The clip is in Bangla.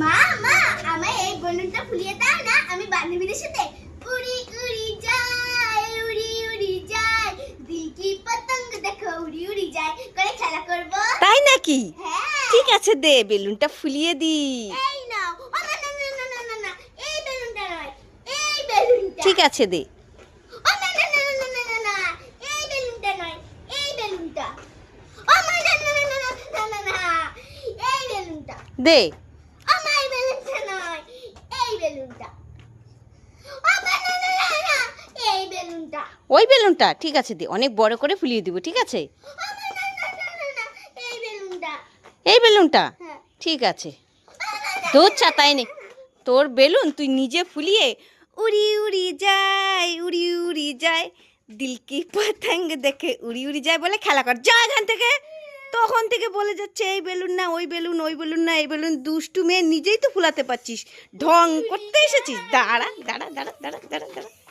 মা মা আমার এই বলুনটা ফুলিয়ে দাও না আমি বান্ধবীদের সাথে উড়ি উড়ি যাই উড়ি উড়ি যাই দিল কি পতঙ্গ দেখো উড়ি উড়ি যাই করে খেলা করব তাই নাকি হ্যাঁ ঠিক আছে দে বেলুনটা ফুলিয়ে দি এই নাও ও না না না না না না এই বেলুনটা নয় এই বেলুনটা ঠিক আছে দে ও দে বেলুনটা। ওই বেলুনটা? ঠিক আছে দি অনেক বড় করে ফুলিয়ে দিব ঠিক আছে? এই বেলুনটা। এই বেলুনটা? হ্যাঁ। ঠিক আছে। তোর ছাতায় নে। তোর বেলুন তুই নিজে ফুলিয়ে উড়ি উড়ি যায় উড়ি উড়ি যায়। দিল কি পতঙ্গ দেখে উড়ি উড়ি যায় বলে খেলা কর। যা এখান থেকে। তখন থেকে বলে যাচ্ছে এই বেলুন না ওই বেলুন ওই বেলুন না এই বেলুন দুষ্টু মেয়ে নিজেই তো ফুলাতে পারছিস। ঢং করতে এসেছিস। দাঁড়া দাঁড়া দাঁড়া দাঁড়া দাঁড়া দাঁড়া।